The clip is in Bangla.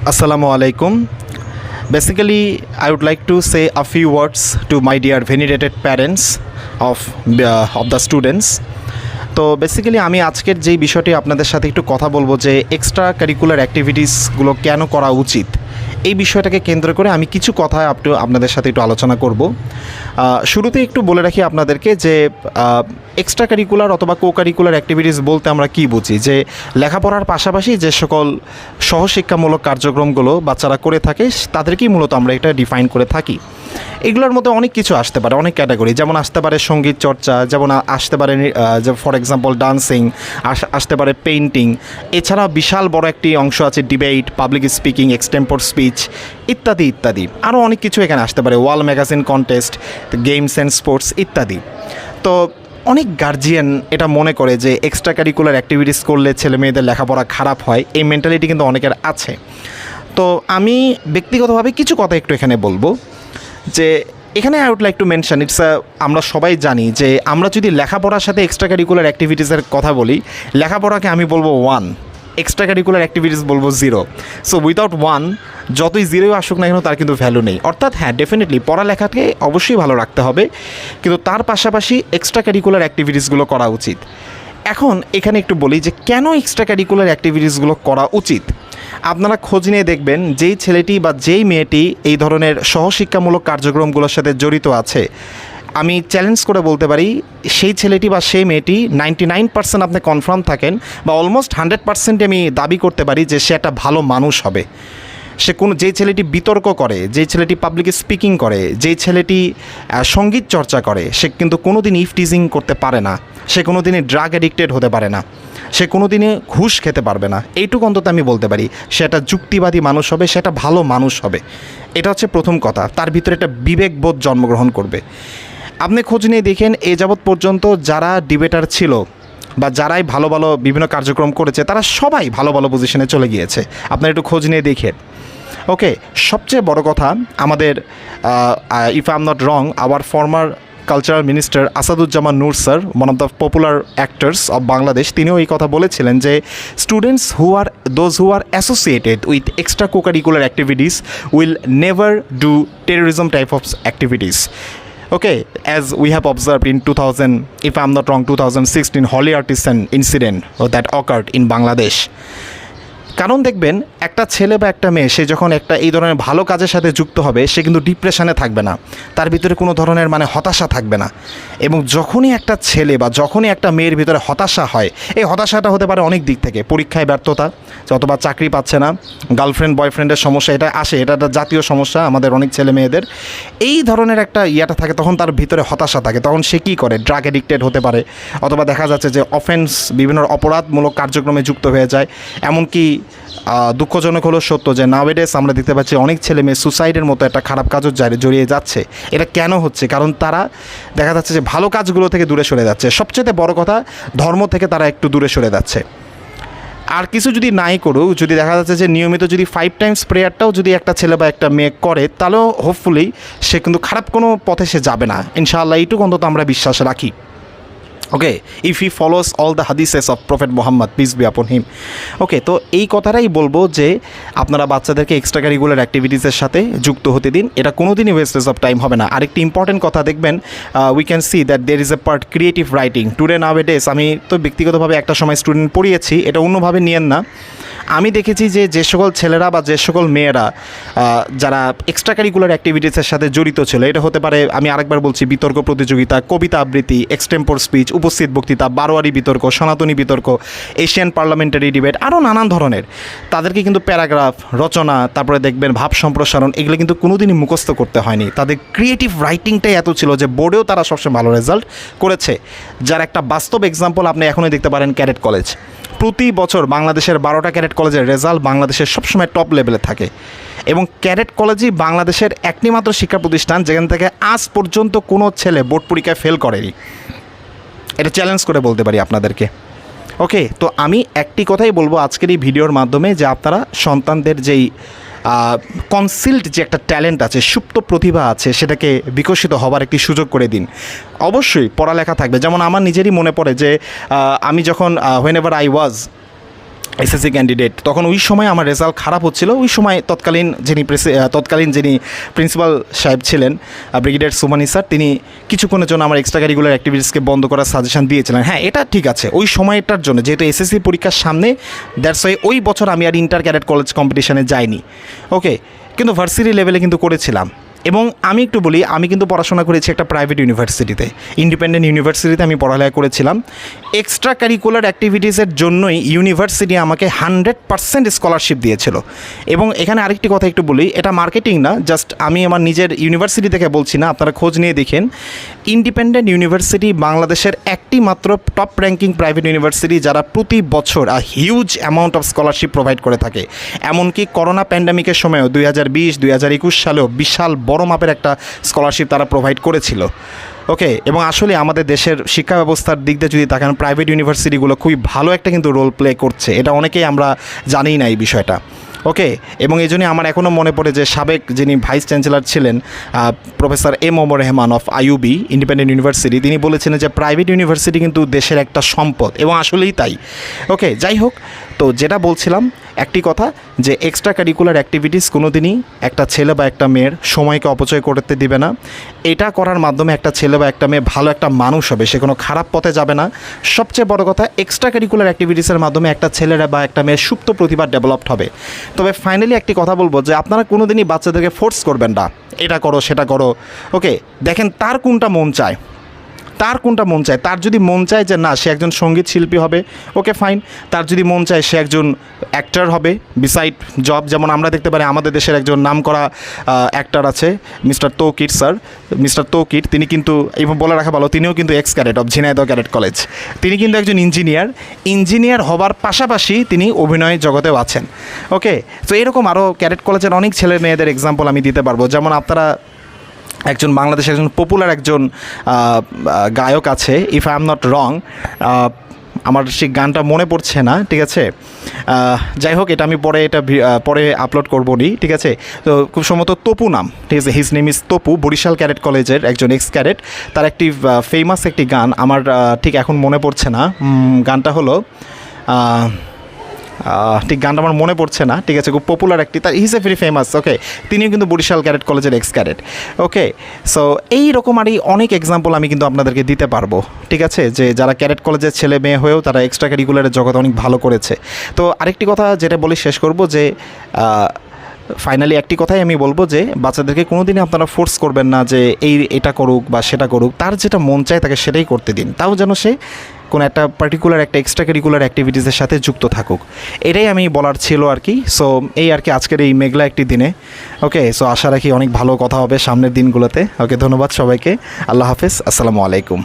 আসসালামু আলাইকুম basically I would like to say a few words to my dear venerated parents of of the students তো বেসিক্যালি আমি আজকের যেই বিষয়টি আপনাদের সাথে একটু কথা বলব যে এক্সট্রা কারিকুলার অ্যাক্টিভিটিসগুলো কেন করা উচিত? এই বিষয়টাকে কেন্দ্র করে আমি কিছু কথা আপনি আপনাদের সাথে একটু আলোচনা করব। শুরুতে একটু বলে রাখি আপনাদেরকে যে এক্সট্রা কারিকুলার অথবা কো কারিকুলার অ্যাক্টিভিটিস বলতে আমরা কি বুঝি? যে, লেখাপড়ার পাশাপাশি যে সকল সহশিক্ষামূলক কার্যক্রমগুলো বাচ্চারা করে থাকে, তাদেরকেই মূলত আমরা এটা ডিফাইন করে থাকি। এগুলোর মধ্যে অনেক কিছু আসতে পারে, অনেক ক্যাটাগরি যেমন আসতে পারে সংগীত চর্চা, যেমন আসতে পারে ফর এক্সাম্পল ডান্সিং আসতে পারে পেইন্টিং এছাড়া বিশাল বড় একটি অংশ আছে debate public speaking extempore speech ইত্যাদি ইত্যাদি। আরও অনেক কিছু এখানে আসতে পারে wall magazine contest games and sports ইত্যাদি। তো অনেক গার্জিয়ান এটা মনে করে যে এক্সট্রা কারিকুলার অ্যাক্টিভিটিস করলে ছেলে মেয়েদের লেখাপড়া খারাপ হয়, এই মেন্টালিটি কিন্তু অনেকের আছে। তো আমি ব্যক্তিগতভাবে কিছু কথা একটু এখানে বলব। যে এখানে I would like to mention it's আমরা সবাই জানি যে আমরা যদি লেখাপড়ার সাথে এক্সট্রা কারিকুলার অ্যাক্টিভিটিসের কথা বলি, লেখাপড়াকে আমি বলব ওয়ান এক্সট্রা কারিকুলার অ্যাক্টিভিটিস বলব জিরো সো উইদাউট ওয়ান যতই জিরোই আসুক না কেন, তার কিন্তু ভ্যালু নেই। অর্থাৎ হ্যাঁ ডেফিনেটলি পড়ালেখাকে অবশ্যই ভালো রাখতে হবে, কিন্তু তার পাশাপাশি এক্সট্রা কারিকুলার অ্যাক্টিভিটিসগুলো করা উচিত। এখন এখানে একটু বলি যে কেন এক্সট্রা কারিকুলার অ্যাক্টিভিটিসগুলো করা উচিত? আপনারা খোঁজ নিয়ে দেখবেন যেই ছেলেটি বা যেই মেয়েটি এই ধরনের সহশিক্ষামূলক কার্যক্রমগুলোর সাথে জড়িত আছে। আমি চ্যালেঞ্জ করে বলতে পারি, সেই ছেলেটি বা সেই মেয়েটি নাইনটি নাইন পার্সেন্ট আপনি কনফার্ম থাকেন বা অলমোস্ট হান্ড্রেড পার্সেন্ট আমি দাবি করতে পারি যে সে একটা ভালো মানুষ হবে। সে কোন, যেই ছেলেটি বিতর্ক করে, যেই ছেলেটি পাবলিক স্পিকিং করে, যেই ছেলেটি সংগীত চর্চা করে, সে কিন্তু কোনো দিন ইফটিজিং করতে পারে না। সে কোনো দিনই ড্রাগ অ্যাডিক্টেড হতে পারে না। সে কোনো দিনে ঘুষ খেতে পারবে না। এইটুকু অন্তত আমি বলতে পারি, সে একটা যুক্তিবাদী মানুষ হবে, সে একটা ভালো মানুষ হবে। এটা হচ্ছে প্রথম কথা। তার ভিতরে একটা বিবেকবোধ জন্মগ্রহণ করবে। আপনি খোঁজ নিয়ে দেখেন, এ যাবৎ পর্যন্ত যারা ডিবেটার ছিল বা যারাই ভালো ভালো বিভিন্ন কার্যক্রম করেছে, তারা সবাই ভালো ভালো পজিশনে চলে গিয়েছে। আপনারা একটু খোঁজ নিয়ে দেখেন। ওকে সবচেয়ে বড় কথা আমাদের if I am not wrong our former cultural minister Asaduzzaman Noor sir one of the popular actors of Bangladesh তিনিও এই কথা বলেছিলেন যে students who are those who are associated with extra cocurricular activities will never do terrorism type of activities Okay, as we have observed in 2000, if I'm not wrong, 2016 Holly artisan incident that occurred in Bangladesh. কারণ দেখবেন, একটা ছেলে বা একটা মেয়ে, সে যখন একটা এই ধরনের ভালো কাজের সাথে যুক্ত হবে, সে কিন্তু ডিপ্রেশনে থাকবে না। তার ভিতরে কোনো ধরনের মানে হতাশা থাকবে না। এবং যখনই একটা ছেলে বা যখনই একটা মেয়ের ভিতরে হতাশা হয়, এই হতাশাটা হতে পারে অনেক দিক থেকে। পরীক্ষায় ব্যর্থতা অথবা চাকরি পাচ্ছে না গার্লফ্রেন্ড বয়ফ্রেন্ডের সমস্যা, এটা আসে, এটা একটা জাতীয় সমস্যা আমাদের অনেক ছেলে মেয়েদের। এই ধরনের একটা ইয়াটা থাকে, তখন তার ভিতরে হতাশা থাকে। তখন সে কী করে? ড্রাগ এডিক্টেড হতে পারে। অথবা দেখা যাচ্ছে যে অফেন্স বিভিন্ন অপরাধমূলক কার্যক্রমে যুক্ত হয়ে যায়। এমনকি দুঃখজনক হলো সত্য যে নাওয়েডেস আমরা দেখতে পাচ্ছি অনেক ছেলে মেয়ে সুসাইডের মতো একটা খারাপ কাজও জড়িয়ে যাচ্ছে। এটা কেন হচ্ছে? কারণ তারা দেখা যাচ্ছে যে ভালো কাজগুলো থেকে দূরে সরে যাচ্ছে। সবচেয়ে বড় কথা, ধর্ম থেকে তারা একটু দূরে সরে যাচ্ছে। আর কিছু যদি নাই করুক, যদি দেখা যাচ্ছে যে নিয়মিত যদি ফাইভ টাইমস প্রেয়ারটাও যদি একটা ছেলে বা একটা মেয়ে করে, তাহলেও হোপফুলি সে কিন্তু খারাপ কোনো পথে সে যাবে না। ইনশাআল্লাহ, এইটুকু অন্তত আমরা বিশ্বাস রাখি। Okay if he follows all the হাদিসেস of prophet Muhammad peace be upon him okay তো এই কথাটাই বলব যে আপনারা বাচ্চাদেরকে এক্সট্রা কারিকুলার অ্যাক্টিভিটিসের সাথে যুক্ত হতে দিন। এটা কোনো দিনই ওয়েস্টেজ অফ টাইম হবে না। আরেকটি ইম্পর্টেন্ট কথা দেখবেন we can see that there is a part creative writing today nowadays আমি তো ব্যক্তিগতভাবে একটা সময় স্টুডেন্ট পড়িয়েছি, এটা অন্যভাবে নিয়েন না। আমি দেখেছি যে যে সকল ছেলেরা বা যে সকল মেয়েরা যারা এক্সট্রা কারিকুলার অ্যাক্টিভিটিসের সাথে জড়িত ছিল, এটা হতে পারে আমি আরেকবার বলছি বিতর্ক প্রতিযোগিতা, কবিতা আবৃত্তি এক্সটেম্পোর স্পিচ উপস্থিত বক্তৃতা, বারোয়ারি বিতর্ক, সনাতনী বিতর্ক এশিয়ান পার্লামেন্টারি ডিবেট আরও নানান ধরনের। তাদেরকে কিন্তু প্যারাগ্রাফ, রচনা, তারপরে দেখবেন ভাব সম্প্রসারণ, এগুলো কিন্তু কোনোদিনই মুখস্থ করতে হয়নি। তাদের ক্রিয়েটিভ রাইটিংটাই এত ছিল যে বোর্ডেও তারা সবসময় ভালো রেজাল্ট করেছে। যার একটা বাস্তব এক্সাম্পল আপনি এখনই দেখতে পারেন ক্যাডেট কলেজ। প্রতি বছর বাংলাদেশের বারোটা ক্যাডেট কলেজের রেজাল্ট বাংলাদেশের সবসময় টপ লেভেলে থাকে। এবং ক্যাডেট কলেজই বাংলাদেশের একটিমাত্র শিক্ষা প্রতিষ্ঠান যেখান থেকে আজ পর্যন্ত কোনো ছেলে বোর্ড পরীক্ষায় ফেল করেনি। এটা চ্যালেঞ্জ করে বলতে পারি আপনাদেরকে। ওকে তো আমি একটি কথাই বলব আজকের এই ভিডিওর মাধ্যমে যে আপনারা সন্তানদের যেই কনসিল্ড যে একটা ট্যালেন্ট আছে, সুপ্ত প্রতিভা আছে, সেটাকে বিকশিত হবার একটি সুযোগ করে দিন। অবশ্যই পড়ালেখা থাকবে। যেমন আমার নিজেরই মনে পড়ে যে আমি যখন whenever I was SSC candidate তখন ওই সময় আমার রেজাল্ট খারাপ হচ্ছিল। ওই সময় তৎকালীন যিনি তৎকালীন যিনি প্রিন্সিপাল সাহেব ছিলেন ব্রিগেডিয়ার সুমানি স্যার, তিনি কিছুক্ষণের জন্য আমার এক্সট্রা কারিকুলার অ্যাক্টিভিটিসকে বন্ধ করার সাজেশন দিয়েছিলেন। হ্যাঁ এটা ঠিক আছে। ওই সময়টার জন্য, যেহেতু এসএসসি পরীক্ষার সামনে দ্যাটস ওয়াই ওই বছর আমি আর ইন্টার ক্যাডেট কলেজ কম্পিটিশনে যাইনি। ওকে কিন্তু ভার্সিটি লেভেলে কিন্তু করেছিলাম। এবং আমি একটু বলি, আমি কিন্তু পড়াশোনা করেছি একটা প্রাইভেট ইউনিভার্সিটিতে ইন্ডিপেন্ডেন্ট ইউনিভার্সিটিতে আমি পড়ালেখা করেছিলাম। এক্সট্রা কারিকুলার অ্যাক্টিভিটিসের জন্যই ইউনিভার্সিটি আমাকে হান্ড্রেড পার্সেন্ট স্কলারশিপ দিয়েছিল। এবং এখানে আরেকটি কথা একটু বলি, এটা মার্কেটিং না জাস্ট আমি আমার নিজের ইউনিভার্সিটি থেকে বলছি না, আপনারা খোঁজ নিয়ে দেখেন। ইন্ডিপেন্ডেন্ট ইউনিভার্সিটি বাংলাদেশের একটি মাত্র টপ র্যাঙ্কিং প্রাইভেট ইউনিভার্সিটি যারা প্রতি বছর a huge amount of scholarship provide করে থাকে। এমনকি করোনা প্যান্ডামিকের সময়ও, দুই হাজার বিশ হাজার একুশ সালেও বিশাল বড় মাপের একটা স্কলারশিপ তারা প্রোভাইড করেছিল। ওকে এবং আসলে আমাদের দেশের শিক্ষা ব্যবস্থার দিক দিয়ে যদি তাকান প্রাইভেট ইউনিভার্সিটিগুলো খুবই ভালো একটা কিন্তু রোল প্লে করছে। এটা অনেকেই আমরা জানিই না এই বিষয়টা। ওকে এবং এই জন্যই আমার এখনও মনে পড়ে যে সাবেক যিনি ভাইস চ্যান্সেলর ছিলেন professor M Omar Rahman of IUB Independent University তিনি বলেছেন যে প্রাইভেট ইউনিভার্সিটি কিন্তু দেশের একটা সম্পদ, এবং আসলেই তাই। ওকে যাই হোক তো যেটা বলছিলাম, একটি কথা যে এক্সট্রা কারিকুলার অ্যাক্টিভিটিস কোনো দিনই একটা ছেলে বা একটা মেয়ের সময়কে অপচয় করতে দিবে না। এটা করার মাধ্যমে একটা ছেলে বা একটা মেয়ে ভালো একটা মানুষ হবে, সে কোনো খারাপ পথে যাবে না। সবচেয়ে বড় কথা এক্সট্রা কারিকুলার অ্যাক্টিভিটিসের মাধ্যমে একটা ছেলেরা বা একটা মেয়ের সুপ্ত প্রতিভা ডেভেলপড হবে। তবে ফাইনালি একটি কথা বলব যে আপনারা কোনো দিনই বাচ্চাদেরকে ফোর্স করবেন না। এটা করো, সেটা করো। ওকে দেখেন তার কোনটা মন চায়। তার কোনটা মন চায়? তার যদি মন চায় যে না, সে একজন সংগীত শিল্পী হবে, ওকে ফাইন তার যদি মন চায় সে একজন অ্যাক্টার হবে বিসাইড জব যেমন আমরা দেখতে পারি আমাদের দেশের একজন নামকরা অ্যাক্টার আছে mister Tauquir sir mister Tauquir, তিনি কিন্তু এবং বলে রাখা ভালো, তিনিও কিন্তু ex cadet of Jhenaidah Cadet College তিনি কিন্তু একজন ইঞ্জিনিয়ার ইঞ্জিনিয়ার হবার পাশাপাশি তিনি অভিনয় জগতেও আছেন। ওকে তো এরকম আরও ক্যাডেট কলেজের অনেক ছেলে মেয়েদের এক্সাম্পল আমি দিতে পারব। যেমন আপনারা একজন বাংলাদেশের একজন পপুলার একজন গায়ক আছে if I am not wrong আমার সেই গানটা মনে পড়ছে না, ঠিক আছে? যাই হোক, এটা আমি পরে এটা পরে আপলোড করব নি ঠিক আছে? তো খুব সম্ভবত তপু নাম, ঠিক আছে? His name is Topu, Barishal cadet কলেজের একজন এক্স ক্যাডেট। তার একটি ফেমাস একটি গান, আমার ঠিক এখন মনে পড়ছে না। গানটা হলো ঠিক গানটা আমার মনে পড়ছে না। ঠিক আছে, খুব পপুলার একটি, তার his a very famous okay তিনিও কিন্তু বরিশাল ক্যারেট কলেজের এক্স ক্যারেট ওকে সো এই রকম আরই অনেক এক্সাম্পল আমি কিন্তু আপনাদেরকে দিতে পারব, ঠিক আছে? যে যারা ক্যারেট কলেজের ছেলে মেয়ে হয়েও তারা এক্সট্রা কারিকুলারের জগতে অনেক ভালো করেছে। তো আরেকটি কথা যেটা বলে শেষ করব যে ফাইনালি একটি কথাই আমি বলব যে, বাচ্চাদেরকে কোনোদিনই আপনারা ফোর্স করবেন না যে এই, এটা করুক বা সেটা করুক। তার যেটা মন চায় তাকে সেটাই করতে দিন। তাও যেন সে কোনো একটা পার্টিকুলার একটা এক্সট্রা কারিকুলার অ্যাক্টিভিটিসের সাথে যুক্ত থাকুক। এটাই আমি বলার ছিল আর কি। সো এই আর কি আজকের এই মেঘলা একটি দিনে। ওকে সো আশা রাখি অনেক ভালো কথা হবে সামনের দিনগুলোতে। ওকে ধন্যবাদ সবাইকে। আল্লাহ হাফেজ। আসসালামু আলাইকুম।